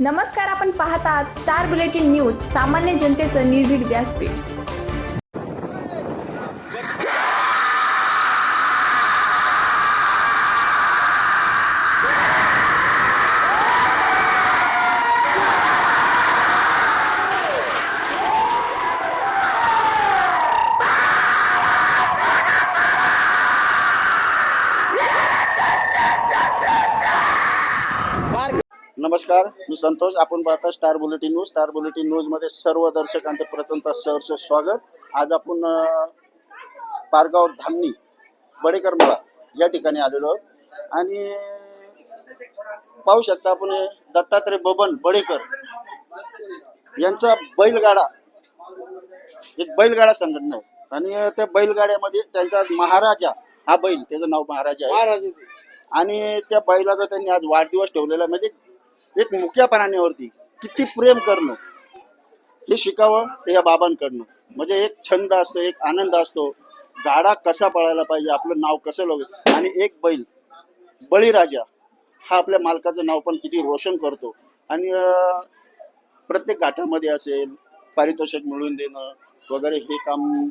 नमस्कार आपण पाहतात स्टार बुलेटिन न्यूज सामान्य जनतेचं निर्भीड व्यासपीठ नमस्कार मी संतोष. आपण पाहता Star Bulletin News Star Bulletin न्यूजमध्ये सर्व दर्शकांचं प्रथमतः सहर्ष स्वागत. आज आपण पारगाव धामणी बडेकर मळा या ठिकाणी आलेलो आहोत. आणि पाहू शकता आपण दत्तात्रय बबन बडेकर यांचा बैलगाडा. एक बैलगाडा संघटना आहे. आणि त्या बैलगाड्यामध्ये त्यांचा महाराजा हा बैल त्याचं नाव महाराजा आहे. आणि त्या बैलाचा त्यांनी आज वाढदिवस ठेवलेला. म्हणजे एक मुक्या प्राण्यावरती किती प्रेम करणं हे शिकावं ते या बाबांकडनं म्हणजे एक छंद असतो एक आनंद असतो. गाडा कसा पळायला पाहिजे आपलं नाव कसं लावलं आणि एक बैल बळीराजा हा आपल्या मालकाचं नाव पण किती रोशन करतो. आणि प्रत्येक घाटामध्ये असेल पारितोषिक मिळवून देणं वगैरे हे काम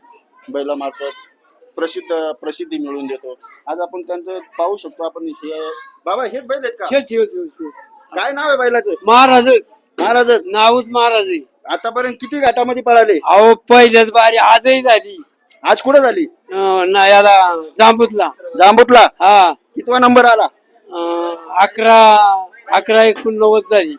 बैलामार्फत प्रसिद्ध प्रसिद्धी मिळवून देतो. आज आपण त्यांचं पाहू शकतो आपण हे बाबा हे बैल आहेत का? खेळ काय नाव आहे बैलाचं? महाराज. महाराज. नावच महाराज आहे. आतापर्यंत किती घाटामध्ये पळाले? अहो पहिल्याच बारी आजही झाली. आज कुठं झाली? अं, ना याला जांबूतला. जांबूतला? हा. कितवा नंबर आला? अं, अकरा अकरा एकोणनव्वद झाली.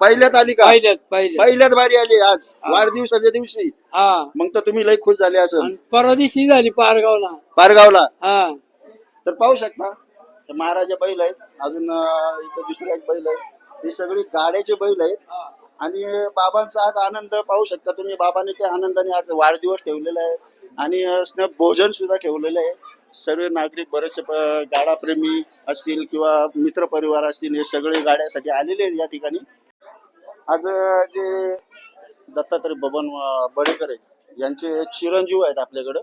पहिल्यात आली का? पहिल्यात पहिल्यात. पहिल्यात बारी आली आज. वाढदिवसाच्या दिवशी. हा. मग तर तुम्ही लय खुश झाले असं आणि परवा दिवशी झाली पारगावला. पारगावला. हा. तर पाहू शकता. हे महाराजा बैल आहेत. अजून अं, इथं दुसरे एक बैल आहेत. हे सगळी गाड्याचे बैल आहेत. आणि बाबांचा आज आनंद पाहू शकता तुम्ही. बाबाने त्या आनंदाने आज वाढदिवस ठेवलेला आहे. आणि अं, स्नेह भोजन सुद्धा ठेवलेलं आहे. सर्व नागरिक बरेचसे प- गाडाप्रेमी असतील किंवा मित्रपरिवार असतील हे सगळे गाड्यासाठी आलेले आहेत या ठिकाणी. आज अं, जे दत्तात्रय बबन अं, बडेकर आहेत यांचे चिरंजीव आहेत आपल्याकडं.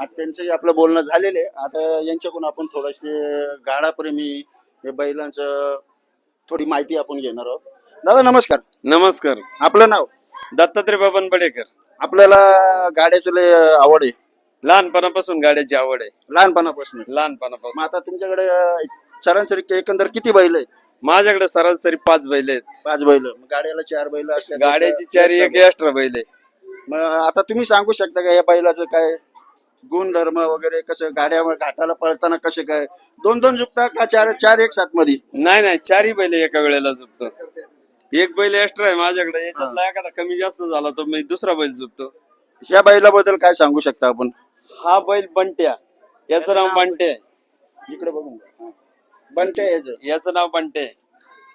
आता त्यांचे आपलं बोलणं झालेलं आहे. आता यांच्याकडून आपण थोडेसे गाडाप्रेमी हे बैलांचं थोडी माहिती आपण घेणार आहोत. दादा नमस्कार. नमस्कार. आपलं नाव? दत्तात्रय बाबन बडेकर आपल्याला गाड्याचं लय आवड आहे. लहानपणापासून गाड्याची आवड आहे. लहानपणापासून. मग लहानपणापासून आता तुमच्याकडे सरासरी एकंदर किती बैल आहेत? माझ्याकडे सरासरी पाच बैल आहेत. पाच बैल. मग गाड्याला चार बैल असल्या गाड्याची चारी एक एक्स्ट्रा बैल आहे. मग आता तुम्ही सांगू शकता का या बैलाचं काय? गुणधर्म वगैरे कसं गाड्या घाटाला पळताना कसे काय? दोन दोन झुकता का चार चार एक सात मध्ये नाही नाही चारही बैल एका वेळेला झुपतो एक बैल एक्स्ट्रा आहे माझ्याकडे याच्यातला एखादा कमी जास्त झाला तर मी दुसरा बैल झुपतो ह्या बैलाबद्दल काय सांगू शकता आपण? हा बैल बंट्या याचं नाव बंटे आहे. इकडे. हा. बंट्या याचं. याचं नाव बंटे आहे.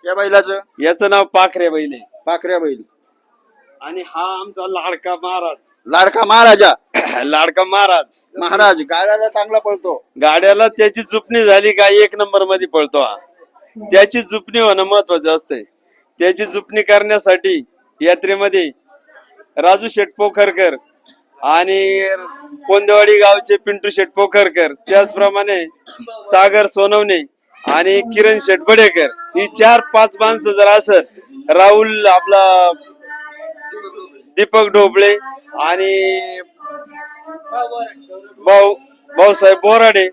या बैलाचं? याचं नाव पाखरे बैल आहे. पाखऱ्या बैल. आणि हा आमचा लाडका महाराज. लाडका महाराजा. लाडका महाराज. महाराज गाड्याला चांगला पळतो. गाड्याला त्याची जुपणी झाली का एक नंबरमध्ये पळतो हा. त्याची जुपणी होणं महत्वाचं असतंय. त्याची जुपणी करण्यासाठी यात्रेमध्ये राजू शेठ पोखरकर आणि कोंदवाडी गावचे पिंटू शेठ पोखरकर त्याचप्रमाणे सागर सोनवणे आणि किरण शेठ बडेकर ही चार पाच माणसं जर असं राहुल आपला दीपक ढोबळे आणि भाऊ भाऊसाहेब बोराडे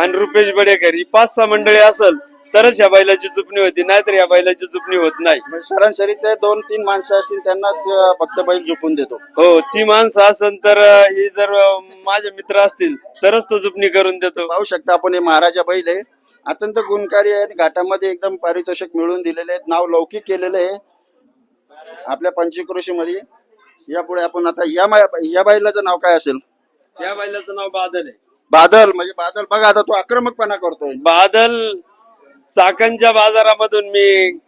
आणि रुपेश बडेकर. ही पाच सहा मंडळी असल तरच या बैलाची चुपणी होती नाहीतर या बैलाची चुपणी होत नाही. सरासरी ते दोन तीन माणसं असतील त्यांना फक्त बैल झोपून देतो. हो ती माणसं असन तर ही जर माझे मित्र असतील तरच तो चुपणी करून देतो. पाहू शकता आपण हे महाराजा बैल आहे. अत्यंत गुणकारी आहे घाटामध्ये एकदम पारितोषिक मिळवून दिलेले आहेत. नाव लौकिक केलेलं आहे. आपल्या पंचक्रोशी मध्ये यापुढे आपण आता या मा- या बैलाचं नाव काय असेल? या बैलाचं नाव बादल आहे. बादल म्हणजे बादल. बघा आता तो आक्रमकपणा करतोय. बादल चाकणच्या बाजारामधून मी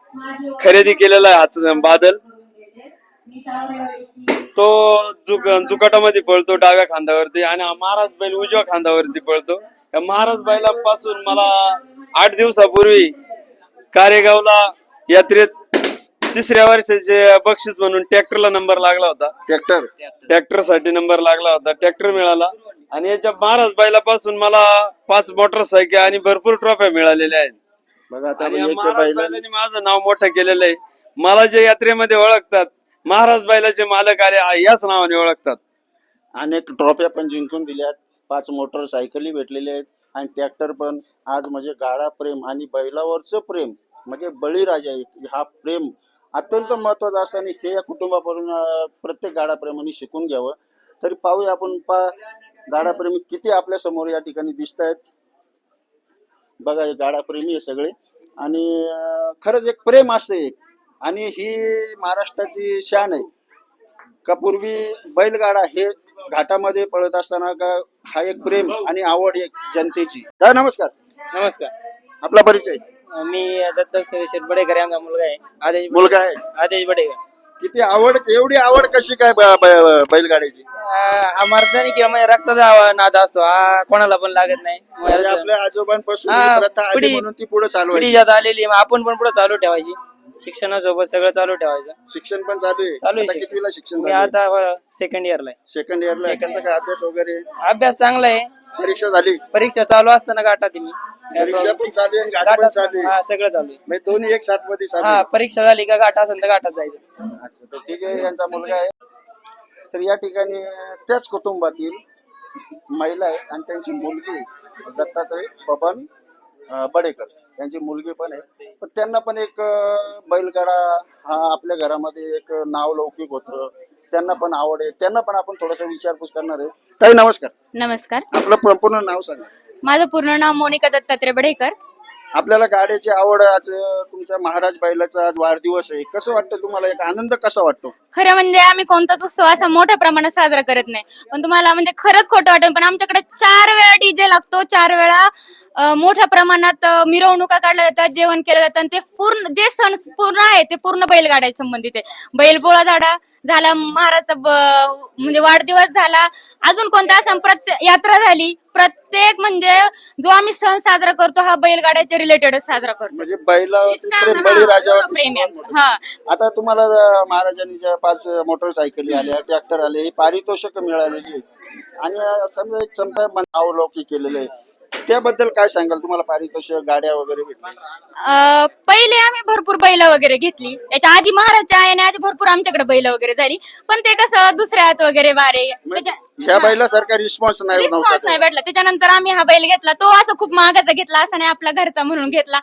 खरेदी केलेला आहे हाच बादल. तो जुक जुकाटामध्ये पळतो डाव्या खांद्यावरती आणि हा महाराज बैल उजव्या खांद्यावरती पळतो. या महाराज बैलापासून मला आठ दिवसापूर्वी कारेगावला यात्रेत तिसऱ्या वर्षाचे बक्षीस म्हणून ट्रॅक्टरला नंबर लागला होता. ट्रॅक्टर? ट्रॅक्टरसाठी नंबर लागला होता. ट्रॅक्टर मिळाला. आणि याच्या महाराज बैलापासून मला पाच मोटरसायकल आणि भरपूर ट्रॉफ्या मिळालेल्या आहेत. बघा आता आणि या म्हणजे ते महाराज बैल बैलांनी माझं नाव मोठं केलेलं आहे. मला जे यात्रेमध्ये ओळखतात महाराज बैलाचे मालक आले आ- याच नावाने ओळखतात. अनेक ट्रॉफ्या पण जिंकून दिल्यात. पाच मोटरसायकली भेटलेल्या आहेत. आणि ट्रॅक्टर पण. आज म्हणजे गाडा प्रेम आणि बैलावरचं प्रेम. म्हणजे बळीराजा एक हा प्रेम अत्यंत महत्त्वाचा असं आणि हे या कुटुंबाकडून अं, प्रत्येक गाडा प्रेमाने शिकून घ्यावं. तरी पाहूया आपण पा गाडा प्रेमी किती आपल्यासमोर या ठिकाणी दिसत आहेत बघा हे गाडा प्रेमी आहे सगळे. आणि खरंच एक प्रेम असते एक. आणि ही महाराष्ट्राची शान आहे. का पूर्वी बैलगाडा हे घाटामध्ये पळत असताना का हा एक प्रेम आणि आवड एक जनतेची. दादा नमस्कार. नमस्कार. आपला परिचय. मी दत्त शेठ बडेकर यांचा मुलगा आहे. आदेश मुलगा आहे? आदेश बडेकर. किती आवड एवढी आवड कशी काय ब- ब- बैलगाड्याची आ- हा मर्दानी किंवा म्हणजे रक्ताचा आवा- नाद असतो. हा कोणाला पण लागत नाही. म्हणजे आपल्या आजोबांपासून हा, ही प्रथा आली पिढी- म्हणून ती पुढे जात आलेली आपण पण पुढे चालू ठेवायची. शिक्षणासोबत सगळं चालू ठेवायचं. शिक्षण पण चालू आहे. चालू आता आहे कितवीला शिक्षण मी चालू आता सेकंड इयरला आहे. सेकंड इयरला कसं काय अभ्यास वगैरे? अभ्यास चांगला आहे. परीक्षा झाली. परीक्षा चालू असताना गाठात मी. परीक्षा पण चालू आहे आणि घाट पण गाठात चालू आहे. हा सगळं चालू आहे. म्हणजे दोन्ही एक साथमध्ये चालू हा. परीक्षा झाली का गाठ असेल तर गाठात जायचं. अच्छा तर ठीक आहे यांचा मुलगा आहे. तर या ठिकाणी त्याच कुटुंबातील महिला आहे आणि त्यांची मुलगी दत्तात्रय बबन अं, बडेकर. त्यांची मुलगी पण आहे पण त्यांना पण एक बैलगाडा हा आपल्या घरामध्ये एक नाव लौकिक होतं. त्यांना पण आवड आहे. त्यांना पण आपण थोडस विचारपूस करणार आहे. ताई नमस्कार. नमस्कार. आपलं प- पूर्ण नाव सांगा. माझं पूर्ण नाव मोनिका दत्तात्रय बढेकर आपल्याला गाड्याची आवड आज अं, तुमच्या महाराज बैलाचा आज वाढदिवस आहे. कसं वाटतं तुम्हाला? एक आनंद कसा वाटतो? खरं म्हणजे आम्ही कोणताच उत्सव असा मोठ्या प्रमाणात साजरा करत नाही. पण तुम्हाला म्हणजे खरंच खोटं वाटेल पण आमच्याकडे चार वेळा डीजे लागतो. चार वेळा मोठ्या प्रमाणात मिरवणुका काढल्या जातात जेवण केलं जातं आणि ते पूर्ण जे सण पूर्ण आहे ते पूर्ण बैलगाड्या संबंधित आहे. बैलपोळा झाडा झाला महाराजचा ब- म्हणजे वाढदिवस झाला अजून कोणता सण? प्रत्येक यात्रा झाली. प्रत्येक म्हणजे जो आम्ही सण साजरा करतो हा बैलगाड्याच्या रिलेटेडच साजरा करतो. म्हणजे हा, हा आता तुम्हाला महाराजांनी ज्या पाच मोटरसायकली आल्या ट्रॅक्टर आले ही पारितोषिक मिळालेली आणि समजा एक समजा मन अवलौकिक केलेलं आहे. त्याबद्दल काय सांगाल? तुम्हाला पारितोषिक गाड्या वगैरे भेटल्या अं, पहिले आम्ही भरपूर बैल वगैरे घेतली. त्याच्या आधी महाराजच्या येण्याआधी भरपूर आमच्याकडे बैल वगैरे झाली. पण ते कसं दुसऱ्यात वगैरे वारे. ह्या बैलासारखा रिस्पॉन्स नाही रिस्पॉन्स नव्हता नाही. भेटला. त्याच्यानंतर आम्ही हा बैल घेतला. तो असं खूप महागाचा घेतला. असं नाही आपला घरचा म्हणून घेतला.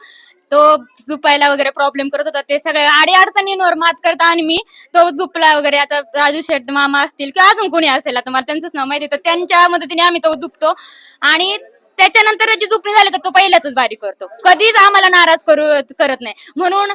तो झुपायला वगैरे प्रॉब्लेम करत होता. ते सगळे आडी अडचणींवर मात करता आणि मी तो झुपला वगैरे. आता राजू शेठ मामा असतील किंवा अजून कोणी असेल आता मला त्यांचंच नाव माहिती तर त्यांच्या मदतीने आम्ही तो झुपतो. आणि त्याच्यानंतर त्याची झुपणी झाली तर तो पहिल्याच बारी करतो. कधीच आम्हाला नाराज करू करत नाही. म्हणून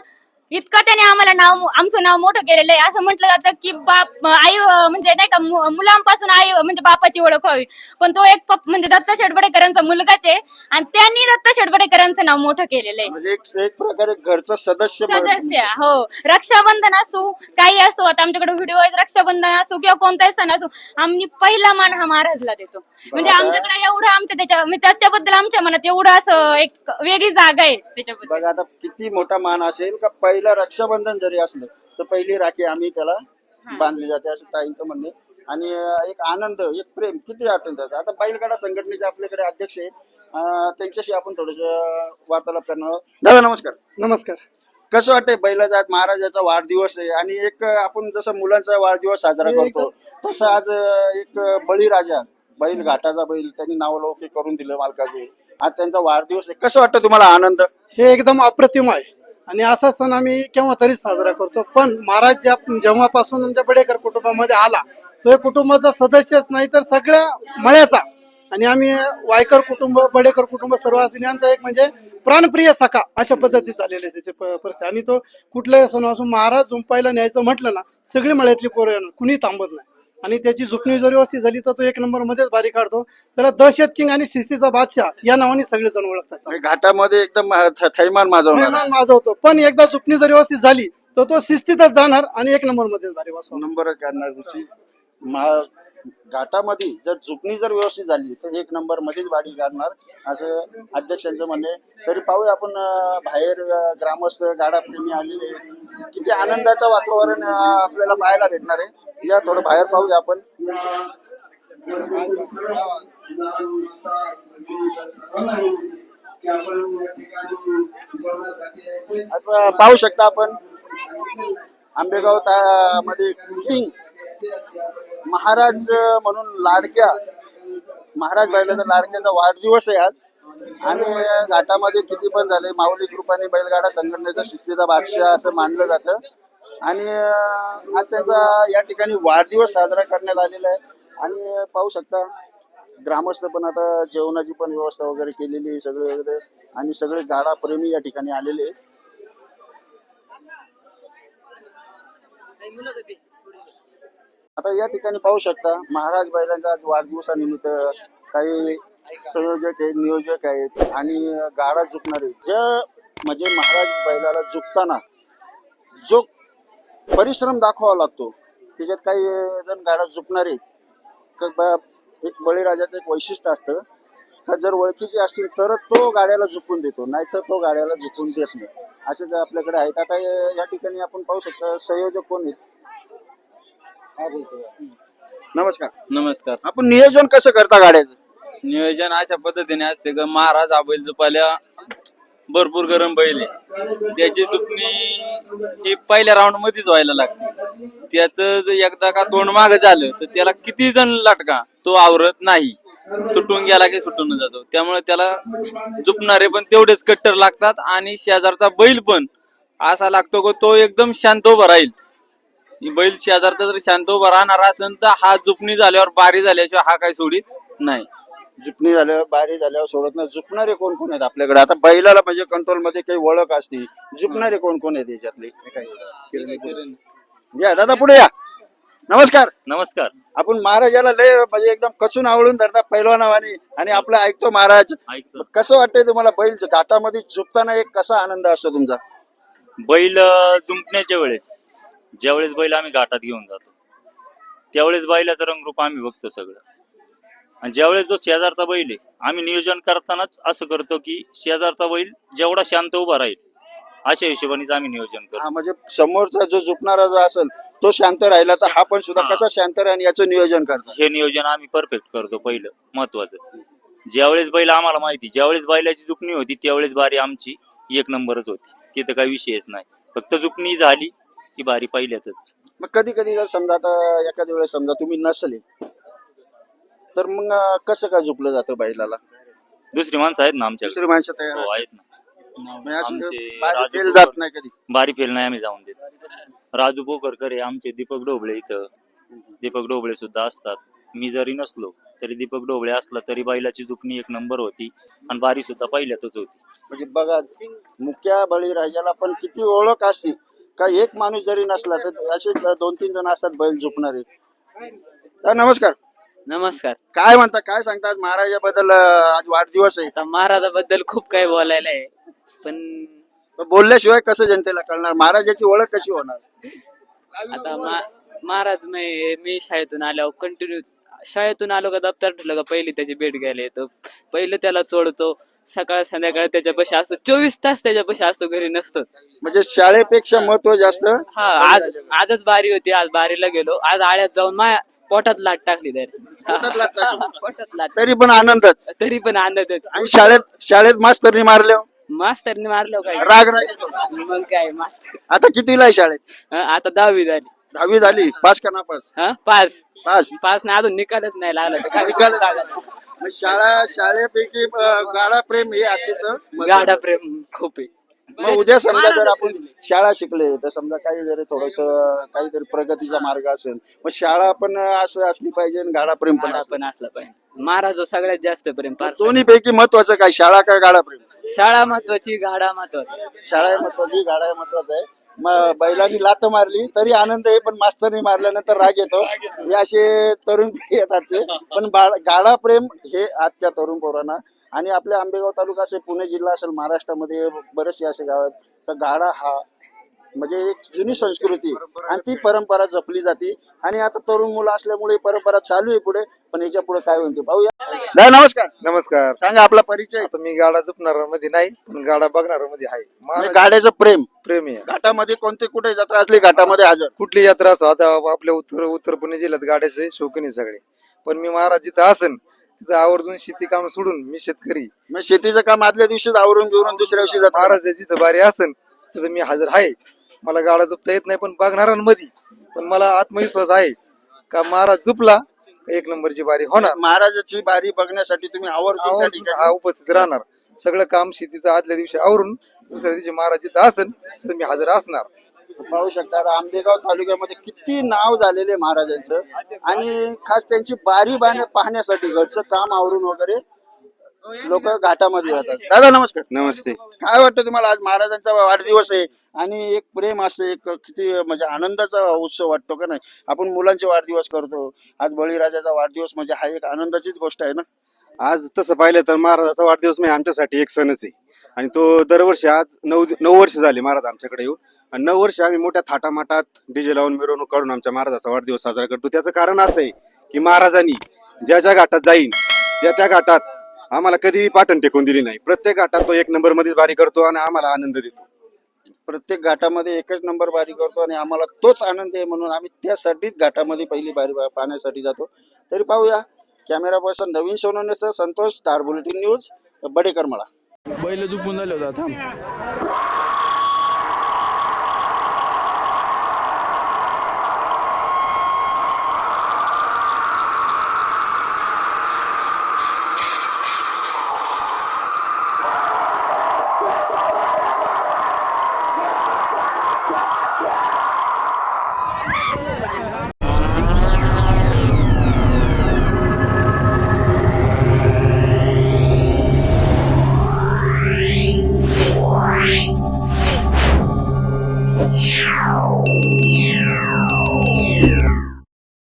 इतकं त्याने आम्हाला नाव आमचं नाव मोठं केलेलं आहे. असं म्हटलं जातं की बाप आई म्हणजे नाही का मुलांपासून आई म्हणजे बापाची ओळख व्हावी. पण तो एक म्हणजे दत्त शेडबडेकरांचा मुलगाच आहे आणि त्यांनी दत्त शेडबडेकरांचं नाव मोठं केलेलं आहे. म्हणजे एक एक प्रकारे घरचं सदस्य सदस्य हो. रक्षाबंधन असू काही असो आता आमच्याकडे व्हिडिओ आहेत रक्षाबंधन असो किंवा कोणताही सण असो आम्ही पहिला मान हा महाराजला देतो. म्हणजे. आमच्याकडे एवढं आमच्या त्याच्या म्हणजे त्याच्याबद्दल आमच्या मनात एवढं असं एक वेगळी जागा आहे त्याच्याबद्दल. आता किती मोठा मान असेल का पहिलं रक्षाबंधन जरी असलं तर पहिली राखी आम्ही त्याला बांधली जाते असं ताईंचं म्हणणे आणि एक आनंद एक प्रेम किती आहे. आता बैलगाडा संघटनेचे आपल्याकडे अध्यक्ष आहे अं, त्यांच्याशी आपण थोडस वार्तालाप करणार आहोत. दादा नमस्कार. नमस्कार. कसं वाटतंय बैलाचा महाराजाचा वाढदिवस आहे? आणि एक आपण जसं मुलांचा वाढदिवस साजरा करतो तसं आज एक बळीराजा बैल घाटाचा बैल त्यांनी नावलौकिक करून दिलं मालकाचे. आज त्यांचा वाढदिवस आहे. कसं वाटतं तुम्हाला आनंद? हे एकदम अप्रतिम आहे. आणि असा सण आम्ही केव्हा तरी साजरा करतो. पण महाराज ज्या जेव्हापासून आमच्या बडेकर कुटुंबामध्ये आला तो हे कुटुंबाचा सदस्यच नाही तर सगळ्या मळ्याचा. आणि आम्ही वायकर कुटुंब बडेकर कुटुंब सर्व यांचा एक म्हणजे प्राणप्रिय सखा अशा पद्धतीत झालेले आहे त्याचे परिस्थिती. आणि तो कुठल्याही सण असून महाराज झुंपायला न्यायचं म्हटलं ना सगळी मळ्यातली पोरं कुणी थांबत नाही. आणि त्याची झुकणी जर व्यवस्थित झाली तर तो एक नंबर मध्येच बारी काढतो. त्याला दहशत किंग आणि शिस्तीचा बादशाह या नावाने सगळे जण ओळखतात घाटामध्ये एकदम थैमान माजवणार माजवतो. पण एकदा चुकणी जर व्यवस्थित झाली तर तो शिस्तीतच जाणार आणि एक नंबरमध्ये भारी बसवणार. नंबर मा- घाटामध्ये जर झुकणी जर व्यवस्थित झाली तर एक नंबर मध्येच बाडी काढणार असं अध्यक्षांचं म्हणणे तरी पाहूया आपण बाहेर ग्रामस्थ गाडाप्रेमी आलेले किती आनंदाचं वातावरण आपल्याला पाहायला भेटणार आहे. या थोडं बाहेर पाहूया आपण. पाहू शकता आपण आंबेगावमध्ये किंग महाराज म्हणून लाडक्या महाराज बैलाचा लाडक्याचा वाढदिवस आहे आज. आणि घाटामध्ये किती पण झाले माऊली कृपाने बैलगाडा संघटनेचा शिस्तीचा बादशाह असं मानलं जातं. आणि आज त्यांचा या ठिकाणी वाढदिवस साजरा करण्यात आलेला आहे. आणि पाहू शकता ग्रामस्थ पण आता जेवणाची पण व्यवस्था वगैरे केलेली आहे सगळे वगैरे. आणि सगळे गाडा प्रेमी या ठिकाणी आलेले आहेत. आता या ठिकाणी पाहू शकता महाराज बैलांचा आज वाढदिवसानिमित्त काही संयोजक आहेत नियोजक आहेत आणि गाडा झुकणारे ज्या म्हणजे महाराज बैलाला झुकताना जो परिश्रम दाखवावा लागतो त्याच्यात काही जण गाडा झुकणारे आहेत. एक बळीराजाचं एक वैशिष्ट्य असतं का जर ओळखीचे असतील तरच तो गाड्याला झुकून देतो नाहीतर तो गाड्याला झुकून देत नाही. असेच आपल्याकडे आहेत. आता या या ठिकाणी आपण पाहू शकतो संयोजक कोण आहेत? हा बोलतो नमस्कार. नमस्कार. आपण नियोजन कसं करता गाड्याचं? नियोजन अशा पद्धतीने असते का महाराज हा बैल जुपाल्या भरपूर गरम बैल आहे. त्याची चुकणी ही पहिल्या राऊंड मध्येच व्हायला लागते. त्याच एकदा का तोंड माग झालं तर त्याला किती जण लाटका तो आवरत नाही. सुटून गेला की सुटून जातो. त्यामुळे त्याला झुपणारे पण तेवढेच कट्टर लागतात आणि शेजारचा बैल पण असा लागतो का तो एकदम शांत उभा राहील. बैल शेजारचा जर शांत उभा राहणार असेल तर हा जुपणी झाल्यावर बारी झाल्याशिवाय हा काही सोडित नाही. जुपणी झाल्यावर बारी झाल्यावर सोडत नाही. झुपणारे कोण कोण आहेत आपल्याकडे? आता बैलाला म्हणजे कंट्रोलमध्ये काही ओळख असते. झुपणारे कोण कोण आहेत याच्यातले? या दादा पुढे या. नमस्कार. नमस्कार. आपण महाराजाला लय म्हणजे एकदम कचून आवडून धरता पैलवानावानी आणि आपलं ऐकतो महाराज. ऐकतो. कसं वाटतंय तुम्हाला बैल घाटामध्ये झुकताना एक कसा आनंद असतो तुमचा? बैल जुंपण्याच्या वेळेस. ज्यावेळेस बैल आम्ही घाटात घेऊन जातो त्यावेळेस बैलाचं रंगरूप आम्ही बघतो सगळं. आणि ज्यावेळेस जो शेजारचा बैल आहे आम्ही नियोजन करतानाच असं करतो की शेजारचा बैल जेवढा शांत उभा राहील अशा हिशोबानेच आम्ही नियोजन करतो. हा म्हणजे समोरचा जो झुकणारा जो असेल तो शांत राहिला तर हा पण सुद्धा हा. कसा शांत राहील याचं नियोजन करतो? हे नियोजन आम्ही परफेक्ट करतो पहिलं महत्वाचं. ज्यावेळेस बैल आम्हाला माहिती ज्यावेळेस बैलाची जुपणी होती त्यावेळेस बारी आमची एक नंबरच होती. तिथं काही विषयच नाही. फक्त जुपणी झाली की बारी पहिल्यातच. मग कधी कधी जर समजा आता एखाद्या वेळेस समजा तुम्ही नसले तर मग अं, कसं काय झुकलं जातं बैलाला? दुसरी माणसं आहेत ना आमच्याकडे. दुसरी माणसं तयार हो. आहेत ना. म्हणजे असं आमचे बारी राजू फेल पोकर- जात नाही कधी? बारी फेल नाही आम्ही जाऊन देत. राजू पोकरकर आहे आमचे दीपक डोबळे इथं. दीपक डोबळे सुद्धा असतात. मी जरी नसलो तरी दीपक डोबळे असला तरी बैलाची जुपणी एक नंबर होती आणि बारी सुद्धा पहिल्यातच होती. म्हणजे बघा मुख्या बळीराजाला पण किती ओळख असते. का एक माणूस जरी नसला तर असे दोन तीन जण असतात बैल झुकणारे. तर नमस्कार. नमस्कार. काय म्हणता काय सांगता आज महाराजाबद्दल आज वाढदिवस आहे. आता महाराजाबद्दल खूप काही बोलायला आहे पण पण बोलल्याशिवाय कसं जनतेला कळणार? महाराजाची ओळख कशी होणार? आता मा- महाराज मी मी शाळेतून आल्यावर कंटिन्यू शाळेतून आलो का दप्तर ठेवलं का पहिली त्याची भेट घ्यायला येतो. पहिलं त्याला सोडतो. सकाळ संध्याकाळ त्याच्यापाशी असतो. चोवीस तास त्याच्यापाशी असतो घरी नसतो. म्हणजे शाळेपेक्षा महत्त्व जास्त? हा आज आजच बारी होती. आज बारीला गेलो. आज आळ्यात जाऊन मा पोटात लाट टाकली पोटात लाट टाकली. तरी पोटात लाट. तरी पण आनंदच. तरी पण आनंदच. आणि शाळेत शाळेत मास्तरनी मारले मास्तरने मारलो काय राग राग. मग काय मास्तर. आता कितीला आहे शाळेत? हं, आता दहावी झाली. दहावी झाली. पास का नापास हा पास. पास? पास नाही अजून निकालच नाही लागला तर काय निकाल- लागला? मग शाळा शाळेपैकी अं, गाडा प्रेम हे महत्त्वाचं. गाडा प्रेम खूप आहे. मग उद्या समजा जर आपण शाळा शिकले तर समजा काही जरी थोडस काहीतरी प्रगतीचा मार्ग असेल मग शाळा पण असं असली पाहिजे आणि गाडा प्रेम पण गाडा असलं. पण असला पाहिजे. महाराज सगळ्यात जास्त प्रेम दोन्ही पैकी महत्वाचं काय? शाळा काय गाडा प्रेम? शाळा महत्वाची गाडा महत्त्वाचा शाळा महत्वाची गाडा आहे महत्त्वाचा आहे. बैलांनी लात मारली तरी आनंद आहे पण मास्तरनी मारल्यानंतर राग येतो. हे असे तरुण पिढी आहेत पण गाडा प्रेम हे आजच्या तरुण पोरांना. आणि आपल्या आंबेगाव तालुका असेल पुणे जिल्हा असेल महाराष्ट्रामध्ये बरेचसे असे गाव आहेत. तर गाडा हा म्हणजे एक जुनी संस्कृती. आणि ती परंपरा जपली जाते. आणि आता तरुण मुलं असल्यामुळे परंपरा चालू आहे पुढे पण याच्यापुढे काय होईल ते पाहूया नमस्कार. नमस्कार. सांगा आपला परिचय. आता मी गाडा जपणार मध्ये नाही पण गाडा बघणार मध्ये आहे गाड्याचं प्रेम. प्रेमी आहे. घाटामध्ये कोणते कुठे जत्रा असली घाटामध्ये हजर? कुठली यात्रा असो आता आपल्या उत्तर उत्तर पुणे जिल्ह्यात गाड्याचे शौकीन आहे सगळे. पण मी महाराज जिथं असन तिथं आवर्जून शेती काम सोडून मी शेतकरी मग शेतीचं काम आदल्या दिवशीच आवरून बिवरून दुसऱ्या दिवशी जात. महाराज जिथं बारी असन तिथं मी हजर आहे. मला गाडा जुपता येत नाही पण बघणाऱ्यांमध्ये. पण मला आत्मविश्वास आहे का महाराज जुपला एक नंबरची बारी होणार. महाराजाची बारी बघण्यासाठी तुम्ही आवर्जून त्या आवर्जून ठिकाणी हा उपस्थित राहणार. सगळं काम शेतीचं आदल्या दिवशी आवरून दुसऱ्या दिवशी महाराज जिथं असेल तर मी हजर असणार. पाहू शकता आंबेगाव तालुक्यामध्ये किती नाव झालेले महाराजांचं. आणि खास त्यांची बारी बाणे पाहण्यासाठी घरचं काम आवरून वगैरे लोक घाटामध्ये जातात दादा नमस्कार. नमस्ते. काय वाटतं तुम्हाला आज महाराजांचा वाढदिवस आहे आणि एक प्रेम असं एक किती म्हणजे आनंदाचा उत्सव वाटतो का नाही? आपण मुलांचे वाढदिवस करतो. आज बळीराजाचा वाढदिवस म्हणजे हा एक आनंदाचीच गोष्ट आहे ना? आज तसं पाहिलं तर महाराजाचा वाढदिवस म्हणजे आमच्यासाठी एक सणच आहे. आणि तो दरवर्षी आज नऊ नऊ वर्ष झाले महाराज आमच्याकडे येऊ आणि नऊ वर्ष आम्ही मोठ्या थाटामाटात डीजे लावून मिरवणूक काढून आमच्या महाराजाचा वाढदिवस साजरा करतो. त्याचं कारण असं आहे की महाराजांनी ज्या ज्या घाटात जाईन त्या त्या घाटात आम्हाला कधीही पाटण टेकून दिली नाही. प्रत्येक घाटात तो एक नंबर मध्येच बारी करतो आणि आम्हाला आनंद देतो. प्रत्येक घाटामध्ये एकच नंबर बारी करतो आणि आम्हाला तोच आनंद आहे म्हणून आम्ही त्यासाठीच घाटामध्ये पहिली बारी पाहण्यासाठी जातो. तरी पाहूया. Camera person Navin सोनवणेसह Santosh Star Bulletin News Badekar मला बैल झुपून झाले होता थांब